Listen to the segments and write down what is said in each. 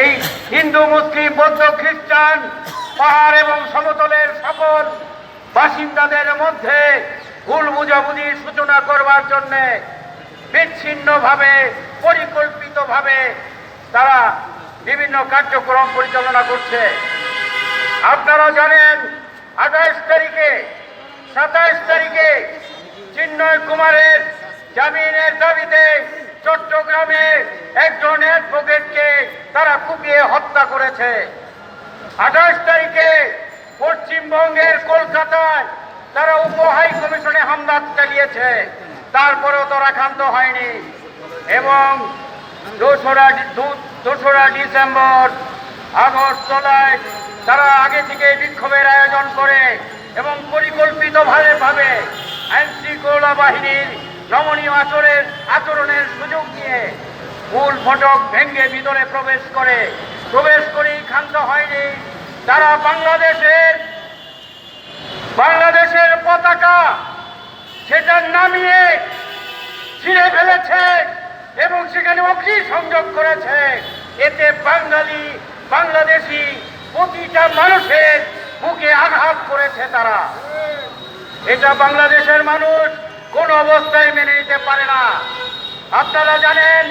এই হিন্দু, মুসলিম, বৌদ্ধ, খ্রিস্টান, পাহাড় এবং সমতলের সকল বাসিন্দাদের মধ্যে ভুল বুঝাবুঝির সূচনা করবার জন্যে বিচ্ছিন্নভাবে, পরিকল্পিতভাবে তারা বিভিন্ন কার্যক্রম পরিচালনা করছে। আপনারা জানেন, আঠাইশ তারিখে, সাতাইশ তারিখে, চিন্ময় কুমারের জামিনের দাবিতে চট্টগ্রামে একজন অ্যাডভোকেটকে কুপিয়ে হত্যা করেছে। আঠাশ তারিখে পশ্চিমবঙ্গের কলকাতায় তারা উপ হাই কমিশনে হামলা চালিয়েছে। তারপরেও তারা ক্ষান্ত হয়নি। এবং দোসরা দোসরা ডিসেম্বর, আগস্ট আগরতলায় তারা আগে থেকে বিক্ষোভের আয়োজন করে এবং পরিকল্পিতভাবে ভাবে আইন শৃঙ্খলা বাহিনীর নমনীয় আচরের, আচরণের সুযোগ নিয়ে মূল ফটক ভেঙে ভিতরে প্রবেশ করে। প্রবেশ করেই ক্ষান্ত হয়নি। তারা বাংলাদেশের বাংলাদেশের পতাকা সেটা নামিয়ে ছিঁড়ে ফেলেছে এবং সেখানে অগ্নি সংযোগ করেছে। এতে বাঙালি, বাংলাদেশি প্রতিটা মানুষের বুকে আঘাত করেছে তারা। এটা বাংলাদেশের মানুষ কোন অবস্থায় মেনে নিতে পারে না। আপনারা জানেন,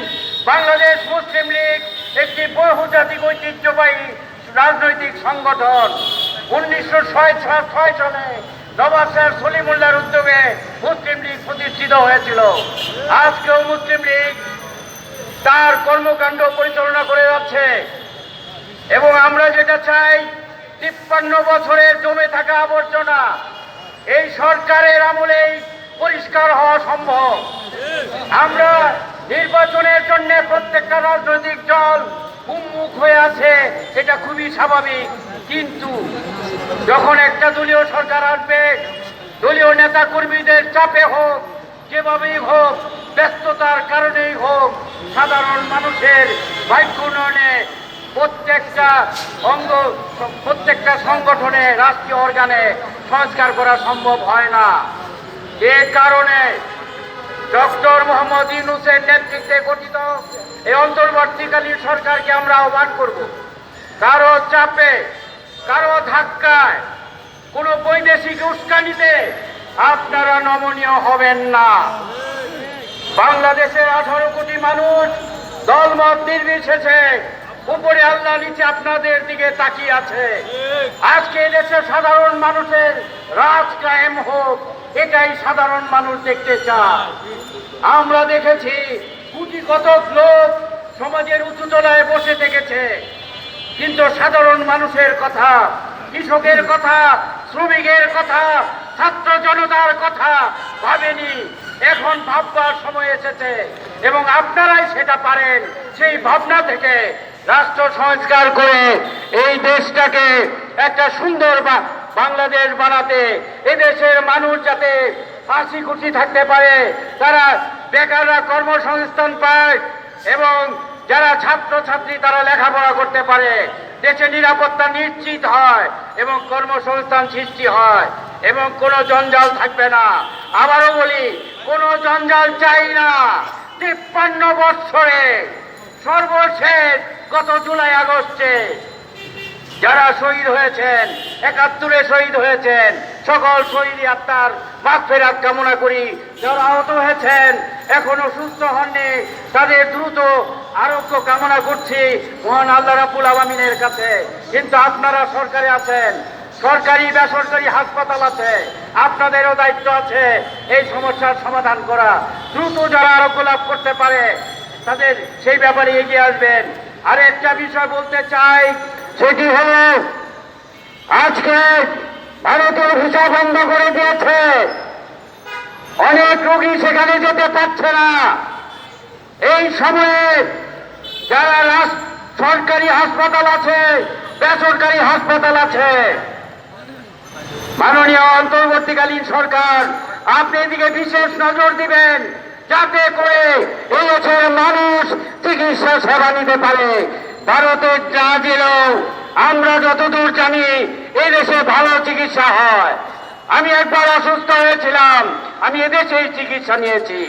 বাংলাদেশ মুসলিম লীগ একটি বহুজাতিক ঐতিহ্যবাহী রাজনৈতিক সংগঠন। উনিশশো ছয় ছয় সালে নবাব স্যার সলিমুল্লাহর উদ্যোগে মুসলিম লীগ প্রতিষ্ঠিত হয়েছিল। আজকেও মুসলিম লীগ তার কর্মকাণ্ড পরিচালনা করে যাচ্ছে। এবং আমরা যেটা চাই, তিপ্পান্ন বছরের জমে থাকা আবর্জনা এই সরকারের আমলেই পরিষ্কার হওয়া সম্ভব। আমরা নির্বাচনের জন্য প্রত্যেকটা রাজনৈতিক দল উন্মুখ হয়ে আছে, এটা খুবই স্বাভাবিক। কিন্তু যখন একটা দলীয় সরকার আসবে, দলীয় নেতা কর্মীদের চাপে হোক, যেভাবেই হোক, ব্যস্ততার কারণেই হোক, সাধারণ মানুষের ভাগ্য উন্নয়নে প্রত্যেকটা অঙ্গ, প্রত্যেকটা সংগঠনে, রাষ্ট্রীয় অর্গানে সংস্কার করা সম্ভব হয় না। এ কারণে ডক্টর মোহাম্মদ ইউনুসের নেতৃত্বে গঠিত এই অন্তর্বর্তীকালীন সরকারকে আমরা আহ্বান করব। কারও চাপে, কারও ধাক্কায়, কোনো বৈদেশিক উস্কানিতে আপনারা নমনীয় হবেন না। বাংলাদেশের আঠারো কোটি মানুষ দলমত নির্বিশেষে উপরে আল্লাহ নিচে আপনাদের দিকে তাকিয়ে আছে। আজকে দেশের সাধারণ মানুষের রাজ কায়েম হোক, এটাই সাধারণ মানুষ দেখতে চায়। আমরা দেখেছি কোটি কতক লোক সমাজের উঁচু তলায় বসে থেকেছে। কিন্তু সাধারণ মানুষের কথা, কৃষকের কথা, শ্রমিকের কথা, ছাত্র জনতার কথা ভাবেনি। এখন ভাববার সময় এসেছে এবং আপনারাই সেটা পারেন। সেই ভাবনা থেকে রাষ্ট্র সংস্কার করে এই দেশটাকে একটা সুন্দর বাংলাদেশ বানাতে, এদেশের মানুষ যাতে হাসি খুশি থাকতে পারে, তারা বেকাররা কর্মসংস্থান পায় এবং যারা ছাত্র ছাত্রী তারা লেখাপড়া করতে পারে। দেশে নিরাপত্তা নিশ্চিত হয় এবং কর্মসংস্থান সৃষ্টি হয় এবং কোনো জঞ্জাল থাকবে না। আবারও বলি, কোনো জঞ্জাল চাই না। তিপ্পান্ন বৎসরে সর্বশেষ গত জুলাই আগস্টে যারা শহীদ হয়েছেন, একাত্তরে শহীদ হয়েছেন, সকল শহীদ আত্মার মাগ ফেরাত কামনা করি। যারা আহত হয়েছেন, এখনও সুস্থ হননি, তাদের দ্রুত আরোগ্য কামনা করছি মহান আল্লাহ রাবুল আলমিনের কাছে। কিন্তু আপনারা সরকারে আছেন, সরকারি বেসরকারি হাসপাতাল আছে, আপনাদেরও দায়িত্ব আছে এই সমস্যার সমাধান করা। দ্রুত যারা আরোগ্য লাভ করতে পারে, তাদের সেই ব্যাপারে এগিয়ে আসবেন। আর একটা বিষয় বলতে চাই, সেটি হল, আজকে ভারতের ভিসা বন্ধ করে দিয়েছে। অনেক রোগী সেখানে যেতে পারছে না। এই সময়ে যারা সরকারি হাসপাতাল আছে, বেসরকারি হাসপাতাল আছে, মাননীয় অন্তর্বর্তীকালীন সরকার, আপনি এদিকে বিশেষ নজর দিবেন। যাতে করে এই দেশের মানুষ চিকিৎসা সেবা নিতে পারে। ভারতের যা দিলেও আমরা যতদূর জানি এই দেশে ভালো চিকিৎসা হয়। আমি একবার অসুস্থ হয়েছিলাম, আমি এদেশেই চিকিৎসা নিয়েছি।